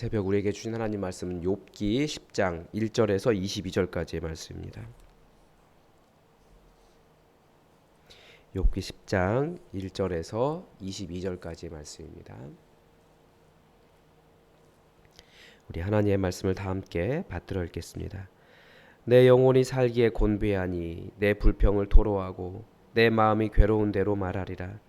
새벽 우리에게 주신 하나님 말씀은 욥기 10장 1절에서 22절까지의 말씀입니다. 욥기 10장 1절에서 22절까지의 말씀입니다. 우리 하나님의 말씀을 다 함께 받들어 읽겠습니다. 내 영혼이 살기에 곤배하니 내 불평을 토로하고 내 마음이 괴로운 대로 말하리라.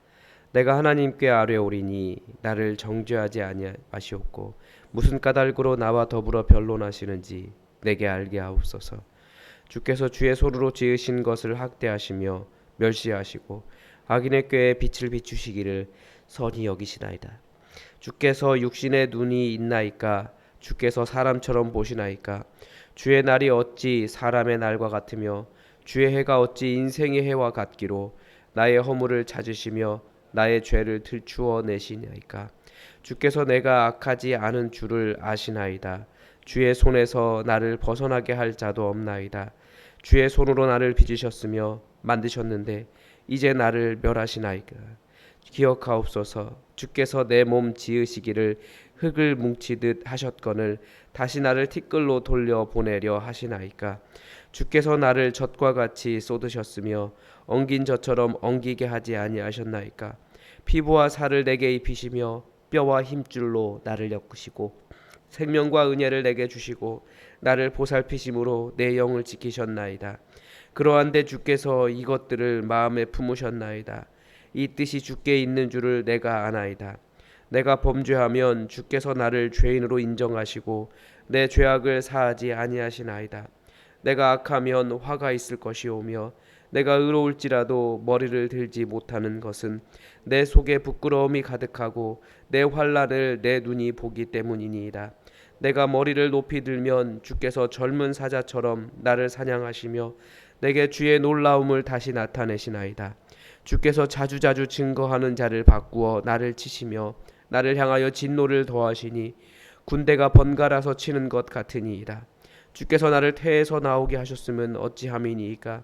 내가 하나님께 아뢰오리니 나를 정죄하지 아니하시옵고 무슨 까닭으로 나와 더불어 변론하시는지 내게 알게 하옵소서. 주께서 주의 소루로 지으신 것을 학대하시며 멸시하시고 악인의 꾀에 빛을 비추시기를 선히 여기시나이다. 주께서 육신의 눈이 있나이까 주께서 사람처럼 보시나이까 주의 날이 어찌 사람의 날과 같으며 주의 해가 어찌 인생의 해와 같기로 나의 허물을 찾으시며 나의 죄를 들추어 내시나이까 주께서 내가 악하지 않은 줄을 아시나이다. 주의 손에서 나를 벗어나게 할 자도 없나이다. 주의 손으로 나를 빚으셨으며 만드셨는데 이제 나를 멸하시나이까? 기억하옵소서. 주께서 내 몸 지으시기를 흙을 뭉치듯 하셨거늘 다시 나를 티끌로 돌려 보내려 하시나이까? 주께서 나를 젖과 같이 쏟으셨으며 엉긴 젖처럼 엉기게 하지 아니하셨나이까? 피부와 살을 내게 입히시며 뼈와 힘줄로 나를 엮으시고 생명과 은혜를 내게 주시고 나를 보살피심으로 내 영을 지키셨나이다. 그러한데 주께서 이것들을 마음에 품으셨나이다. 이 뜻이 주께 있는 줄을 내가 아나이다. 내가 범죄하면 주께서 나를 죄인으로 인정하시고 내 죄악을 사하지 아니하시나이다. 내가 악하면 화가 있을 것이오며 내가 의로울지라도 머리를 들지 못하는 것은 내 속에 부끄러움이 가득하고 내 환란을 내 눈이 보기 때문이니이다. 내가 머리를 높이 들면 주께서 젊은 사자처럼 나를 사냥하시며 내게 주의 놀라움을 다시 나타내시나이다. 주께서 자주자주 증거하는 자를 바꾸어 나를 치시며 나를 향하여 진노를 더하시니 군대가 번갈아서 치는 것 같으니이다. 주께서 나를 태에서 나오게 하셨으면 어찌함이니이까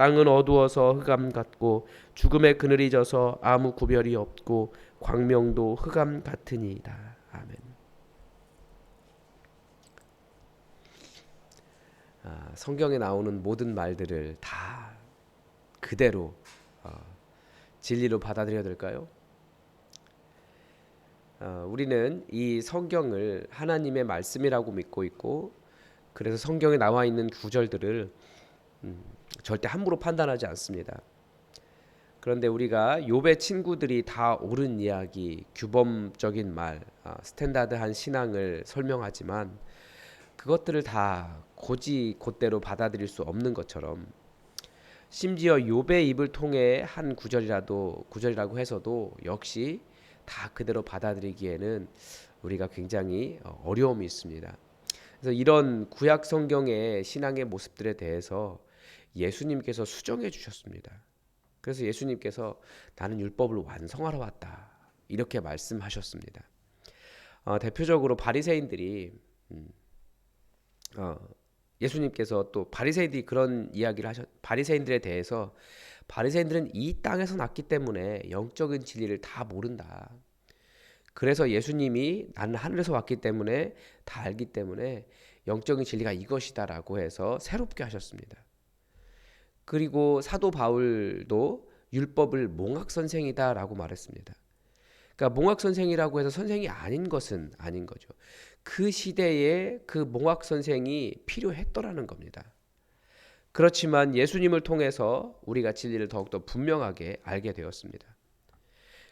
땅은 어두워서 흑암 같고 죽음의 그늘이 져서 아무 구별이 없고 광명도 흑암 같으니이다. 아멘. 아, 성경에 나오는 모든 말들을 다 그대로 어, 진리로 받아들여야 될까요? 어, 우리는 이 성경을 하나님의 말씀이라고 믿고 있고 그래서 성경에 나와 있는 구절들을 음, 절대 함부로 판단하지 않습니다. 그런데 우리가 욥의 친구들이 다 옳은 이야기, 규범적인 말, 아, 스탠다드한 신앙을 설명하지만 그것들을 다 고지 곧대로 받아들일 수 없는 것처럼 심지어 욥의 입을 통해 한 구절이라도 구절이라고 해서도 역시 다 그대로 받아들이기에는 우리가 굉장히 어, 어려움이 있습니다. 그래서 이런 구약 성경의 신앙의 모습들에 대해서 예수님께서 수정해 주셨습니다. 그래서 예수님께서 나는 율법을 완성하러 왔다 이렇게 말씀하셨습니다. 어, 대표적으로 바리새인들이 음, 어, 예수님께서 또 바리새인들이 그런 이야기를 하셨 바리새인들에 대해서 바리새인들은 이 땅에서 났기 때문에 영적인 진리를 다 모른다. 그래서 예수님이 나는 하늘에서 왔기 때문에 다 알기 때문에 영적인 진리가 이것이다라고 해서 새롭게 하셨습니다. 그리고 사도 바울도 율법을 몽학 선생이다라고 말했습니다. 그러니까 몽학 선생이라고 해서 선생이 아닌 것은 아닌 거죠. 그 시대에 그 몽학 선생이 필요했더라는 겁니다. 그렇지만 예수님을 통해서 우리가 진리를 더욱더 분명하게 알게 되었습니다.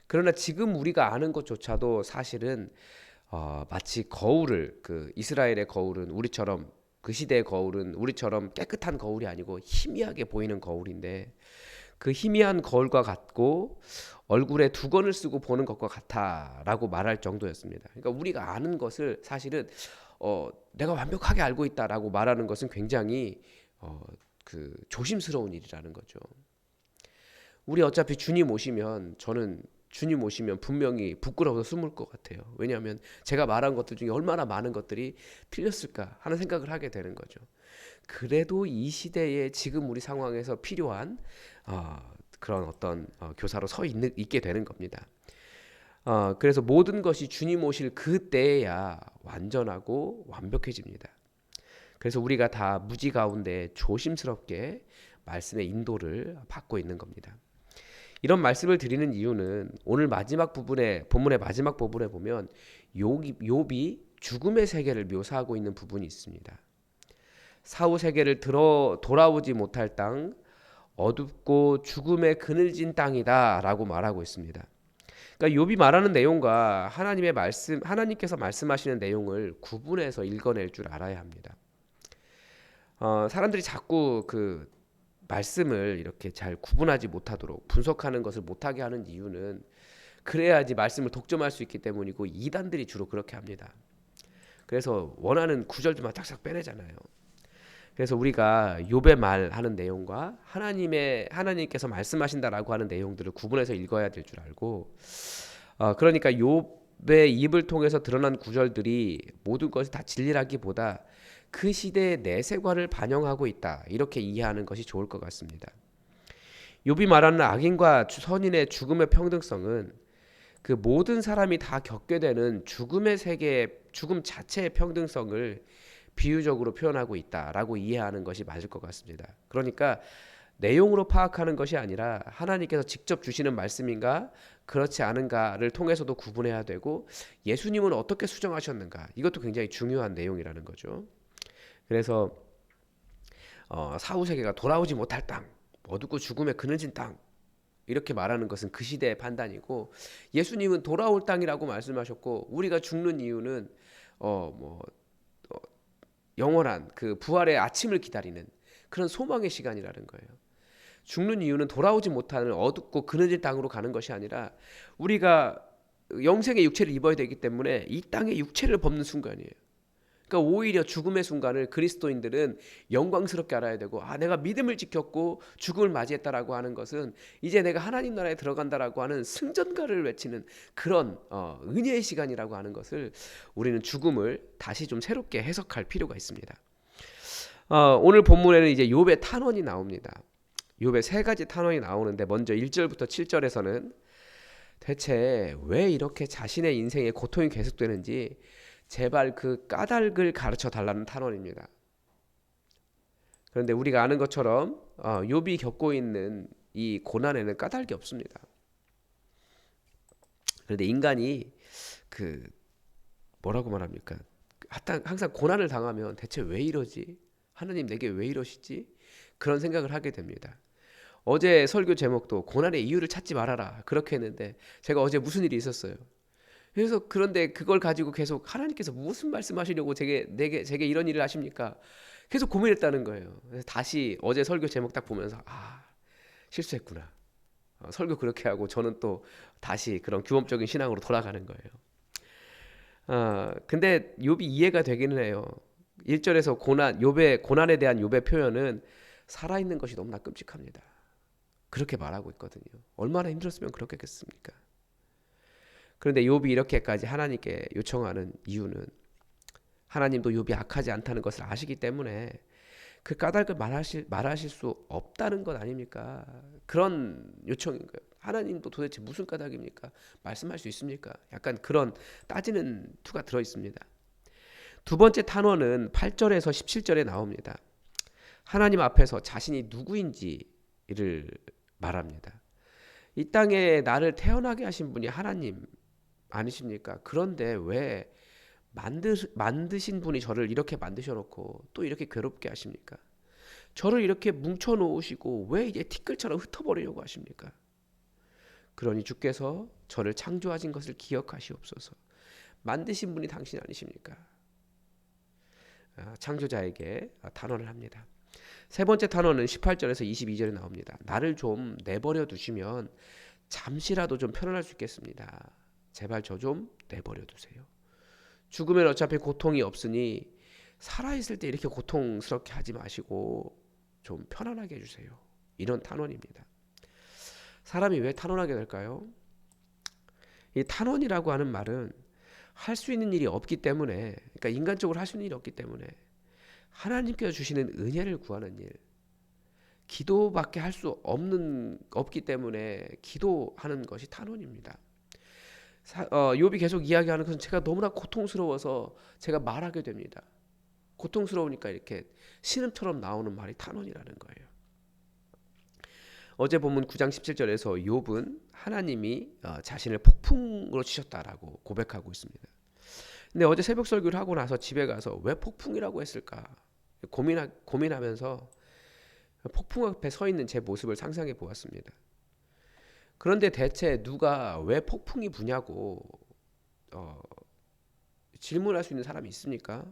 그러나 지금 우리가 아는 것조차도 사실은 어, 마치 거울을 그 이스라엘의 거울은 우리처럼 그 시대의 거울은 우리처럼 깨끗한 거울이 아니고 희미하게 보이는 거울인데 그 희미한 거울과 같고 얼굴에 두건을 쓰고 보는 것과 같아라고 말할 정도였습니다. 그러니까 우리가 아는 것을 사실은 어, 내가 완벽하게 알고 있다라고 말하는 것은 굉장히 어, 그 조심스러운 일이라는 거죠. 우리 어차피 주님 오시면 저는 주님 오시면 분명히 부끄러워서 숨을 것 같아요. 왜냐하면 제가 말한 것들 중에 얼마나 많은 것들이 틀렸을까 하는 생각을 하게 되는 거죠. 그래도 이 시대에 지금 우리 상황에서 필요한 어, 그런 어떤 어, 교사로 서 있는, 있게 되는 겁니다. 어, 그래서 모든 것이 주님 오실 그때야 완전하고 완벽해집니다. 그래서 우리가 다 무지 가운데 조심스럽게 말씀의 인도를 받고 있는 겁니다. 이런 말씀을 드리는 이유는 오늘 마지막 부분에 본문의 마지막 부분에 보면 욥이, 죽음의 세계를 묘사하고 있는 부분이 있습니다. 사후 세계를 들어 돌아오지 못할 땅, 어둡고 죽음에 그늘진 땅이다라고 말하고 있습니다. 그러니까 욥이 말하는 내용과 하나님의 말씀, 하나님께서 말씀하시는 내용을 구분해서 읽어낼 줄 알아야 합니다. 어, 사람들이 자꾸 그 말씀을 이렇게 잘 구분하지 못하도록 분석하는 것을 못하게 하는 이유는 그래야지 말씀을 독점할 수 있기 때문이고 이단들이 주로 그렇게 합니다. 그래서 원하는 구절들만 탁탁 빼내잖아요. 그래서 우리가 욥의 말하는 내용과 하나님의 하나님께서 말씀하신다라고 하는 내용들을 구분해서 읽어야 될 줄 알고 어, 그러니까 욥의 입을 통해서 드러난 구절들이 모든 것이 다 진리라기보다 그 시대의 내세관을 반영하고 있다 이렇게 이해하는 것이 좋을 것 같습니다. 욥이 말하는 악인과 선인의 죽음의 평등성은 그 모든 사람이 다 겪게 되는 죽음의 세계, 죽음 자체의 평등성을 비유적으로 표현하고 있다라고 이해하는 것이 맞을 것 같습니다. 그러니까 내용으로 파악하는 것이 아니라 하나님께서 직접 주시는 말씀인가 그렇지 않은가를 통해서도 구분해야 되고 예수님은 어떻게 수정하셨는가 이것도 굉장히 중요한 내용이라는 거죠. 그래서 어, 사후 세계가 돌아오지 못할 땅, 어둡고 죽음에 그늘진 땅 이렇게 말하는 것은 그 시대의 판단이고 예수님은 돌아올 땅이라고 말씀하셨고 우리가 죽는 이유는 어뭐 영원한 그 부활의 아침을 기다리는 그런 소망의 시간이라는 거예요. 죽는 이유는 돌아오지 못하는 어둡고 그늘진 땅으로 가는 것이 아니라 우리가 영생의 육체를 입어야 되기 때문에 이 땅의 육체를 벗는 순간이에요. 그러니까 오히려 죽음의 순간을 그리스도인들은 영광스럽게 알아야 되고 아 내가 믿음을 지켰고 죽음을 맞이했다라고 하는 것은 이제 내가 하나님 나라에 들어간다라고 하는 승전가를 외치는 그런 어, 은혜의 시간이라고 하는 것을 우리는 죽음을 다시 좀 새롭게 해석할 필요가 있습니다. 어, 오늘 본문에는 이제 욥의 탄원이 나옵니다. 욥의 세 가지 탄원이 나오는데 먼저 1절부터 7절에서는 대체 왜 이렇게 자신의 인생에 고통이 계속되는지 제발 그 까닭을 가르쳐 달라는 탄원입니다. 그런데 우리가 아는 것처럼 어, 욥이 겪고 있는 이 고난에는 까닭이 없습니다. 그런데 인간이 그 뭐라고 말합니까? 항상 고난을 당하면 대체 왜 이러지? 하나님 내게 왜 이러시지? 그런 생각을 하게 됩니다. 어제 설교 제목도 고난의 이유를 찾지 말아라 그렇게 했는데 제가 어제 무슨 일이 있었어요? 그래서 그런데 그걸 가지고 계속 하나님께서 무슨 말씀하시려고 제게 내게 제게 이런 일을 하십니까? 계속 고민했다는 거예요. 다시 어제 설교 제목 딱 보면서 아 실수했구나. 어, 설교 그렇게 하고 저는 또 다시 그런 규범적인 신앙으로 돌아가는 거예요. 어, 근데 욥이 이해가 되기는 해요. 1절에서 고난 욥의 고난에 대한 욥의 표현은 살아 있는 것이 너무나 끔찍합니다. 그렇게 말하고 있거든요. 얼마나 힘들었으면 그렇게 했겠습니까? 그런데 욥이 이렇게까지 하나님께 요청하는 이유는 하나님도 욥이 악하지 않다는 것을 아시기 때문에 그 까닭을 말하실 말하실 수 없다는 것 아닙니까? 그런 요청인 거예요. 하나님도 도대체 무슨 까닭입니까? 말씀할 수 있습니까? 약간 그런 따지는 투가 들어 있습니다. 두 번째 탄원은 8절에서 17절에 나옵니다. 하나님 앞에서 자신이 누구인지를 말합니다. 이 땅에 나를 태어나게 하신 분이 하나님 아니십니까? 그런데 왜 만드, 만드신 분이 저를 이렇게 만드셔 놓고 또 이렇게 괴롭게 하십니까? 저를 이렇게 뭉쳐 놓으시고 왜 이제 티끌처럼 흩어버리려고 하십니까? 그러니 주께서 저를 창조하신 것을 기억하시옵소서. 만드신 분이 당신 아니십니까? 아, 창조자에게 단언을 합니다. 세 번째 단어는 18절에서 22절에 나옵니다. 나를 좀 내버려 두시면 잠시라도 좀 편안할 수 있겠습니다. 제발 저 좀 내버려 두세요. 죽으면 어차피 고통이 없으니 살아있을 때 이렇게 고통스럽게 하지 마시고 좀 편안하게 해주세요. 이런 탄원입니다. 사람이 왜 탄원하게 될까요? 이 탄원이라고 하는 말은 할 수 있는 일이 없기 때문에, 그러니까 인간적으로 할 수 있는 일이 없기 때문에 하나님께서 주시는 은혜를 구하는 일, 기도밖에 할 수 없는 없기 때문에 기도하는 것이 탄원입니다. 사, 어, 욥이 계속 이야기하는 것은 제가 너무나 고통스러워서 제가 말하게 됩니다. 고통스러우니까 이렇게 신음처럼 나오는 말이 탄원이라는 거예요. 어제 본문 9장 17절에서 욥은 하나님이 어, 자신을 폭풍으로 치셨다라고 고백하고 있습니다. 근데 어제 새벽 설교를 하고 나서 집에 가서 왜 폭풍이라고 했을까 고민하, 고민하면서 폭풍 앞에 서 있는 제 모습을 상상해 보았습니다. 그런데 대체 누가 왜 폭풍이 부냐고 어, 질문할 수 있는 사람이 있습니까?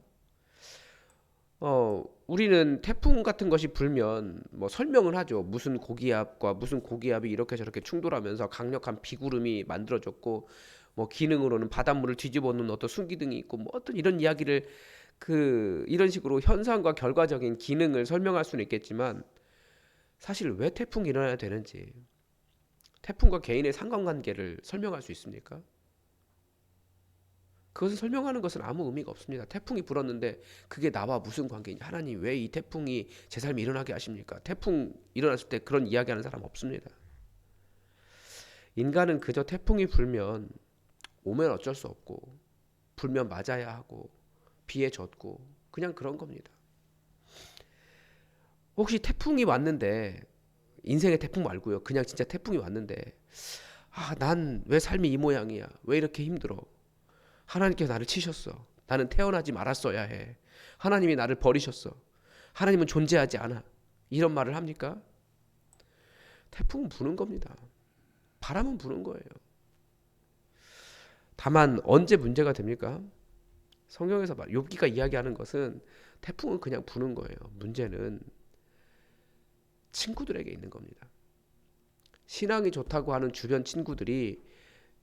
어, 우리는 태풍 같은 것이 불면 뭐 설명을 하죠. 무슨 고기압과 무슨 고기압이 이렇게 저렇게 충돌하면서 강력한 비구름이 만들어졌고 뭐 기능으로는 바닷물을 뒤집어 놓는 어떤 순기둥이 있고 뭐 어떤 이런 이야기를 그 이런 식으로 현상과 결과적인 기능을 설명할 수는 있겠지만 사실 왜 태풍이 일어나야 되는지 태풍과 개인의 상관관계를 설명할 수 있습니까? 그것을 설명하는 것은 아무 의미가 없습니다. 태풍이 불었는데 그게 나와 무슨 관계냐? 하나님 왜 이 태풍이 제 삶에 일어나게 하십니까? 태풍 일어났을 때 그런 이야기하는 사람 없습니다. 인간은 그저 태풍이 불면 오면 어쩔 수 없고 불면 맞아야 하고 비에 젖고 그냥 그런 겁니다. 혹시 태풍이 왔는데 인생의 태풍 말고요. 그냥 진짜 태풍이 왔는데 아, 난 왜 삶이 이 모양이야? 왜 이렇게 힘들어? 하나님께서 나를 치셨어. 나는 태어나지 말았어야 해. 하나님이 나를 버리셨어. 하나님은 존재하지 않아. 이런 말을 합니까? 태풍은 부는 겁니다. 바람은 부는 거예요. 다만 언제 문제가 됩니까? 성경에서 말 욥기가 이야기하는 것은 태풍은 그냥 부는 거예요. 문제는 친구들에게 있는 겁니다. 신앙이 좋다고 하는 주변 친구들이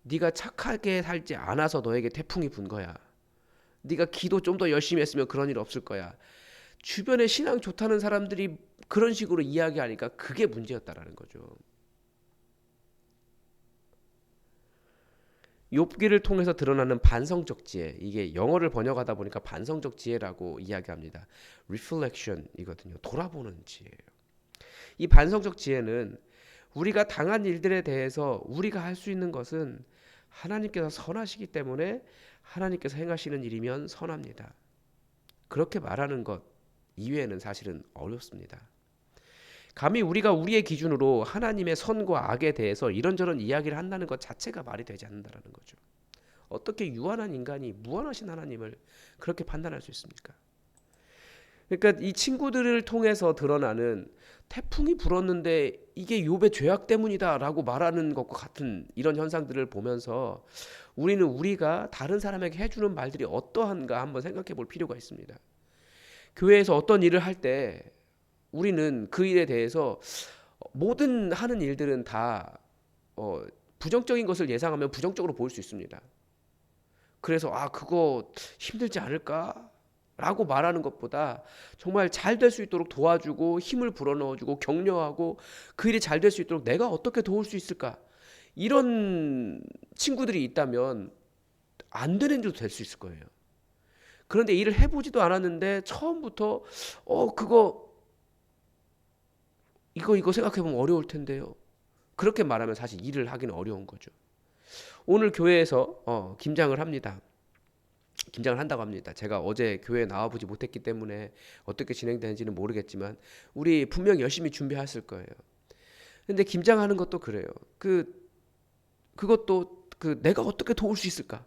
네가 착하게 살지 않아서 너에게 태풍이 분 거야. 네가 기도 좀 더 열심히 했으면 그런 일 없을 거야. 주변에 신앙 좋다는 사람들이 그런 식으로 이야기하니까 그게 문제였다라는 거죠. 욥기를 통해서 드러나는 반성적 지혜 이게 영어를 번역하다 보니까 반성적 지혜라고 이야기합니다. reflection이거든요. 돌아보는 지혜예요. 이 반성적 지혜는 우리가 당한 일들에 대해서 우리가 할 수 있는 것은 하나님께서 선하시기 때문에 하나님께서 행하시는 일이면 선합니다. 그렇게 말하는 것 이외에는 사실은 어렵습니다. 감히 우리가 우리의 기준으로 하나님의 선과 악에 대해서 이런저런 이야기를 한다는 것 자체가 말이 되지 않는다는 거죠. 어떻게 유한한 인간이 무한하신 하나님을 그렇게 판단할 수 있습니까? 그러니까 이 친구들을 통해서 드러나는 태풍이 불었는데 이게 욥의 죄악 때문이다라고 말하는 것과 같은 이런 현상들을 보면서 우리는 우리가 다른 사람에게 해주는 말들이 어떠한가 한번 생각해 볼 필요가 있습니다. 교회에서 어떤 일을 할 때 우리는 그 일에 대해서 모든 하는 일들은 다 어, 부정적인 것을 예상하면 부정적으로 보일 수 있습니다. 그래서 아 그거 힘들지 않을까? 라고 말하는 것보다 정말 잘 될 수 있도록 도와주고 힘을 불어넣어주고 격려하고 그 일이 잘 될 수 있도록 내가 어떻게 도울 수 있을까 이런 친구들이 있다면 안 되는 일도 될 수 있을 거예요. 그런데 일을 해보지도 않았는데 처음부터 어 그거 이거 이거 생각해보면 어려울 텐데요. 그렇게 말하면 사실 일을 하기는 어려운 거죠. 오늘 교회에서 어, 김장을 합니다. 김장을 한다고 합니다. 제가 어제 교회에 나와보지 못했기 때문에 어떻게 진행되는지는 모르겠지만 우리 분명 열심히 준비했을 거예요. 근데 김장하는 것도 그래요. 그 그것도 그 내가 어떻게 도울 수 있을까?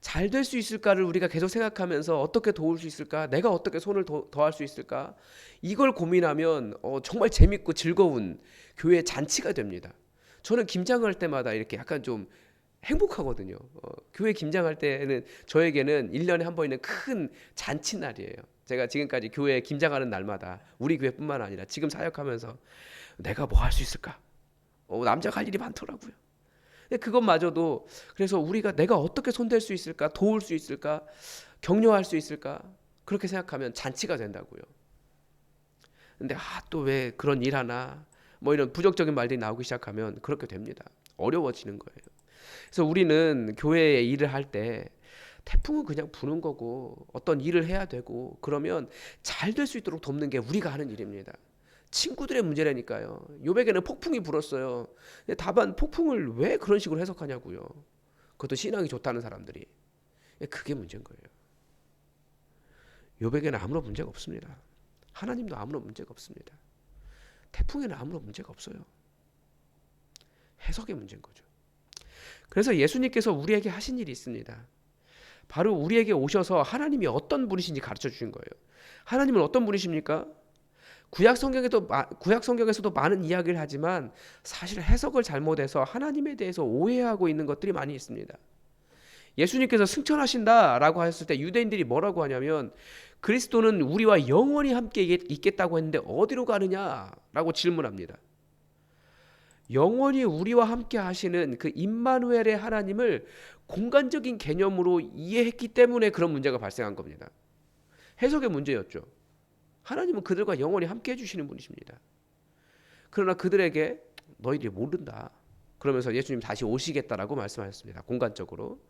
잘 될 수 있을까를 우리가 계속 생각하면서 어떻게 도울 수 있을까? 내가 어떻게 손을 더, 더할 수 있을까? 이걸 고민하면 어, 정말 재밌고 즐거운 교회 잔치가 됩니다. 저는 김장할 때마다 이렇게 약간 좀 행복하거든요. 어, 교회 김장할 때는 저에게는 1년에 한 번 있는 큰 잔치날이에요. 제가 지금까지 교회 김장하는 날마다 우리 교회뿐만 아니라 지금 사역하면서 내가 뭐 할 수 있을까? 어, 남자가 할 일이 많더라고요. 근데 그것마저도 그래서 우리가 내가 어떻게 손댈 수 있을까? 도울 수 있을까? 격려할 수 있을까? 그렇게 생각하면 잔치가 된다고요. 근데 아 또 왜 그런 일 하나 뭐 이런 부정적인 말들이 나오기 시작하면 그렇게 됩니다. 어려워지는 거예요. 그래서 우리는 교회에 일을 할 때 태풍은 그냥 부는 거고 어떤 일을 해야 되고 그러면 잘 될 수 있도록 돕는 게 우리가 하는 일입니다. 친구들의 문제라니까요. 요백에는 폭풍이 불었어요. 다만 폭풍을 왜 그런 식으로 해석하냐고요. 그것도 신앙이 좋다는 사람들이. 그게 문제인 거예요. 요백에는 아무런 문제가 없습니다. 하나님도 아무런 문제가 없습니다. 태풍에는 아무런 문제가 없어요. 해석의 문제인 거죠. 그래서 예수님께서 우리에게 하신 일이 있습니다. 바로 우리에게 오셔서 하나님이 어떤 분이신지 가르쳐 주신 거예요. 하나님은 어떤 분이십니까? 구약 성경에도 구약 성경에서도 많은 이야기를 하지만 사실 해석을 잘못해서 하나님에 대해서 오해하고 있는 것들이 많이 있습니다. 예수님께서 승천하신다라고 하셨을 때 유대인들이 뭐라고 하냐면 그리스도는 우리와 영원히 함께 있겠다고 했는데 어디로 가느냐라고 질문합니다. 영원히 우리와 함께 하시는 그 임마누엘의 하나님을 공간적인 개념으로 이해했기 때문에 그런 문제가 발생한 겁니다. 해석의 문제였죠. 하나님은 그들과 영원히 함께 해주시는 분이십니다. 그러나 그들에게 너희들이 모른다. 그러면서 예수님 다시 오시겠다라고 말씀하셨습니다. 공간적으로.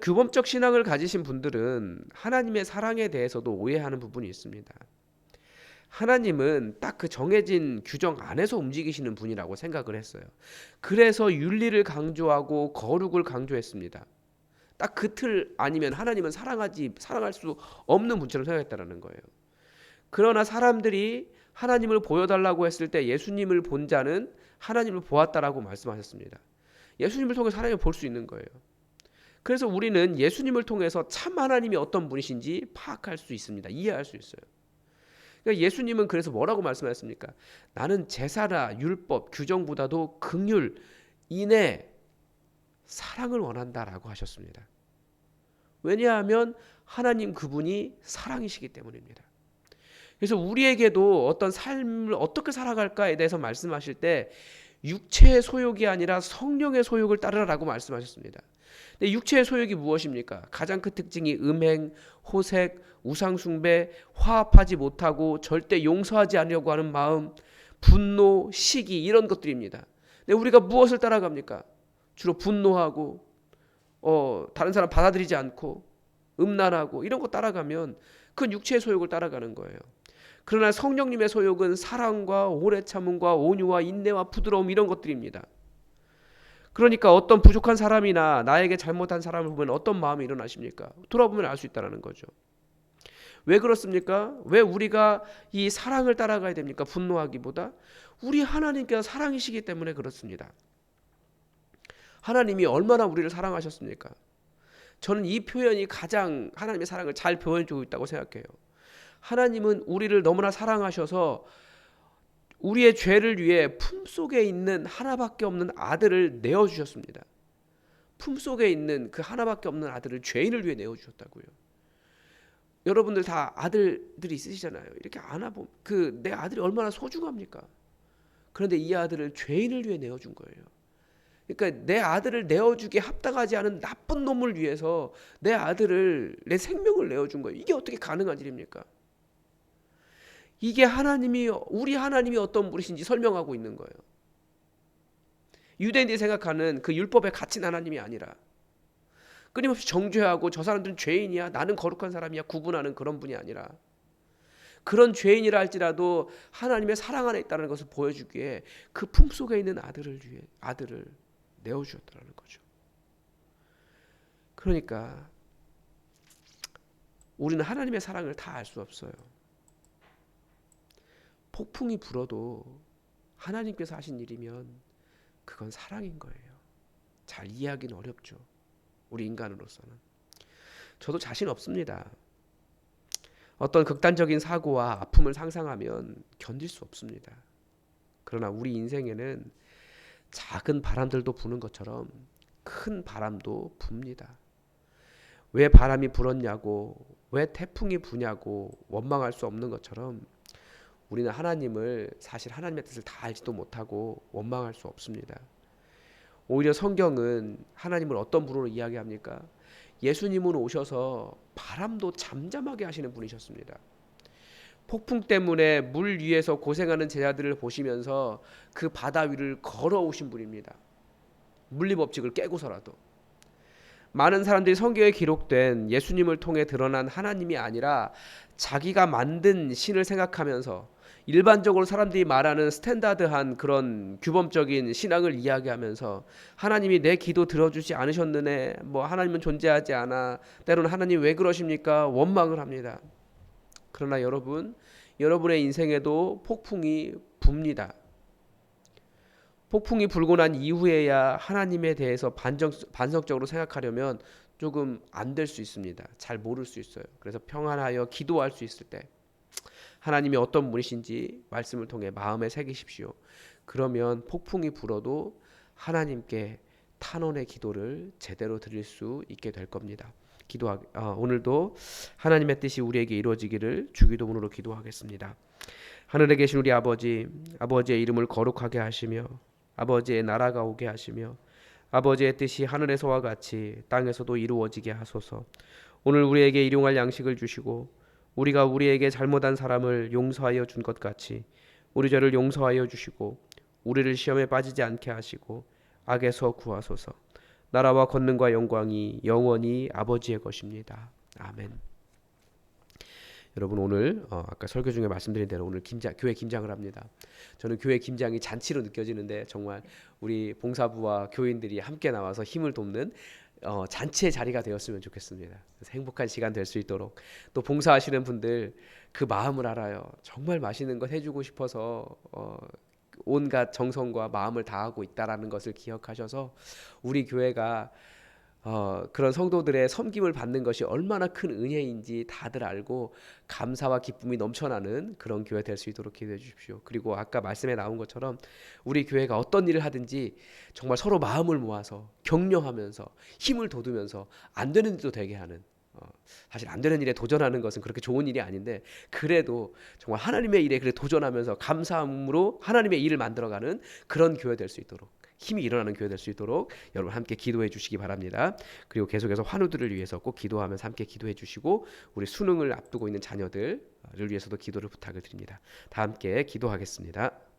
규범적 신앙을 가지신 분들은 하나님의 사랑에 대해서도 오해하는 부분이 있습니다. 하나님은 딱 그 정해진 규정 안에서 움직이시는 분이라고 생각을 했어요. 그래서 윤리를 강조하고 거룩을 강조했습니다. 딱 그 틀 아니면 하나님은 사랑하지 사랑할 수 없는 분처럼 생각했다라는 거예요. 그러나 사람들이 하나님을 보여달라고 했을 때 예수님을 본 자는 하나님을 보았다라고 말씀하셨습니다. 예수님을 통해 하나님을 볼 수 있는 거예요. 그래서 우리는 예수님을 통해서 참 하나님이 어떤 분이신지 파악할 수 있습니다. 이해할 수 있어요. 그러니까 예수님은 그래서 뭐라고 말씀하셨습니까? 나는 제사나 율법, 규정보다도 긍휼, 인애, 사랑을 원한다라고 하셨습니다. 왜냐하면 하나님 그분이 사랑이시기 때문입니다. 그래서 우리에게도 어떤 삶을 어떻게 살아갈까에 대해서 말씀하실 때 육체의 소욕이 아니라 성령의 소욕을 따르라고 말씀하셨습니다. 근데 육체의 소욕이 무엇입니까? 가장 큰 특징이 음행, 호색, 우상숭배, 화합하지 못하고 절대 용서하지 않으려고 하는 마음, 분노, 시기 이런 것들입니다. 근데 우리가 무엇을 따라갑니까? 주로 분노하고 어, 다른 사람 받아들이지 않고 음란하고 이런 거 따라가면 그 육체의 소욕을 따라가는 거예요. 그러나 성령님의 소욕은 사랑과 오래 참음과 온유와 인내와 부드러움 이런 것들입니다. 그러니까 어떤 부족한 사람이나 나에게 잘못한 사람을 보면 어떤 마음이 일어나십니까? 돌아보면 알 수 있다는 거죠. 왜 그렇습니까? 왜 우리가 이 사랑을 따라가야 됩니까? 분노하기보다 우리 하나님께서 사랑이시기 때문에 그렇습니다. 하나님이 얼마나 우리를 사랑하셨습니까? 저는 이 표현이 가장 하나님의 사랑을 잘 표현해주고 있다고 생각해요. 하나님은 우리를 너무나 사랑하셔서 우리의 죄를 위해 품 속에 있는 하나밖에 없는 아들을 내어 주셨습니다. 품 속에 있는 그 하나밖에 없는 아들을 죄인을 위해 내어 주셨다고요. 여러분들 다 아들들이 있으시잖아요. 이렇게 안아보 그내 아들이 얼마나 소중합니까? 그런데 이 아들을 죄인을 위해 내어 준 거예요. 그러니까 내 아들을 내어주기 합당하지 않은 나쁜 놈을 위해서 내 아들을 내 생명을 내어준 거예요. 이게 어떻게 가능한 일입니까? 이게 하나님이 우리 하나님이 어떤 분이신지 설명하고 있는 거예요. 유대인들이 생각하는 그 율법의 갇힌 하나님이 아니라 끊임없이 정죄하고 저 사람들은 죄인이야 나는 거룩한 사람이야 구분하는 그런 분이 아니라 그런 죄인이라 할지라도 하나님의 사랑 안에 있다는 것을 보여주기에 그 품속에 있는 아들을 위해 아들을 내어 주었다는 거죠. 그러니까 우리는 하나님의 사랑을 다 알 수 없어요. 폭풍이 불어도 하나님께서 하신 일이면 그건 사랑인 거예요. 잘 이해하기는 어렵죠. 우리 인간으로서는. 저도 자신 없습니다. 어떤 극단적인 사고와 아픔을 상상하면 견딜 수 없습니다. 그러나 우리 인생에는 작은 바람들도 부는 것처럼 큰 바람도 붑니다. 왜 바람이 불었냐고, 왜 태풍이 부냐고 원망할 수 없는 것처럼 우리는 하나님을 사실 하나님의 뜻을 다 알지도 못하고 원망할 수 없습니다. 오히려 성경은 하나님을 어떤 분으로 이야기합니까? 예수님은 오셔서 바람도 잠잠하게 하시는 분이셨습니다. 폭풍 때문에 물 위에서 고생하는 제자들을 보시면서 그 바다 위를 걸어오신 분입니다. 물리 법칙을 깨고서라도 많은 사람들이 성경에 기록된 예수님을 통해 드러난 하나님이 아니라 자기가 만든 신을 생각하면서 일반적으로 사람들이 말하는 스탠다드한 그런 규범적인 신앙을 이야기하면서 하나님이 내 기도 들어주지 않으셨느네 뭐 하나님은 존재하지 않아 때로는 하나님 왜 그러십니까 원망을 합니다. 그러나 여러분 여러분의 인생에도 폭풍이 붑니다. 폭풍이 불고 난 이후에야 하나님에 대해서 반정, 반성적으로 생각하려면 조금 안 될 수 있습니다. 잘 모를 수 있어요. 그래서 평안하여 기도할 수 있을 때 하나님이 어떤 분이신지 말씀을 통해 마음에 새기십시오. 그러면 폭풍이 불어도 하나님께 탄원의 기도를 제대로 드릴 수 있게 될 겁니다. 기도하 어, 오늘도 하나님의 뜻이 우리에게 이루어지기를 주기도문으로 기도하겠습니다. 하늘에 계신 우리 아버지, 아버지의 이름을 거룩하게 하시며 아버지의 나라가 오게 하시며 아버지의 뜻이 하늘에서와 같이 땅에서도 이루어지게 하소서. 오늘 우리에게 일용할 양식을 주시고 우리가 우리에게 잘못한 사람을 용서하여 준 것 같이 우리 죄를 용서하여 주시고 우리를 시험에 빠지지 않게 하시고 악에서 구하소서. 나라와 권능과 영광이 영원히 아버지의 것입니다. 아멘. 여러분 오늘 어, 아까 설교 중에 말씀드린 대로 오늘 김장 교회 김장을 합니다. 저는 교회 김장이 잔치로 느껴지는데 정말 우리 봉사부와 교인들이 함께 나와서 힘을 돕는 어, 잔치의 자리가 되었으면 좋겠습니다. 행복한 시간 될 수 있도록 또 봉사하시는 분들 그 마음을 알아요. 정말 맛있는 것 해주고 싶어서 어, 온갖 정성과 마음을 다하고 있다라는 것을 기억하셔서 우리 교회가 어, 그런 성도들의 섬김을 받는 것이 얼마나 큰 은혜인지 다들 알고 감사와 기쁨이 넘쳐나는 그런 교회 될 수 있도록 기도해 주십시오. 그리고 아까 말씀에 나온 것처럼 우리 교회가 어떤 일을 하든지 정말 서로 마음을 모아서 격려하면서 힘을 돋우면서 안 되는 일도 되게 하는 어, 사실 안 되는 일에 도전하는 것은 그렇게 좋은 일이 아닌데 그래도 정말 하나님의 일에 그래 도전하면서 감사함으로 하나님의 일을 만들어가는 그런 교회 될 수 있도록 힘이 일어나는 교회 될 수 있도록 여러분 함께 기도해 주시기 바랍니다. 그리고 계속해서 환우들을 위해서 꼭 기도하면서 함께 기도해 주시고 우리 수능을 앞두고 있는 자녀들을 위해서도 기도를 부탁을 드립니다. 다 함께 기도하겠습니다.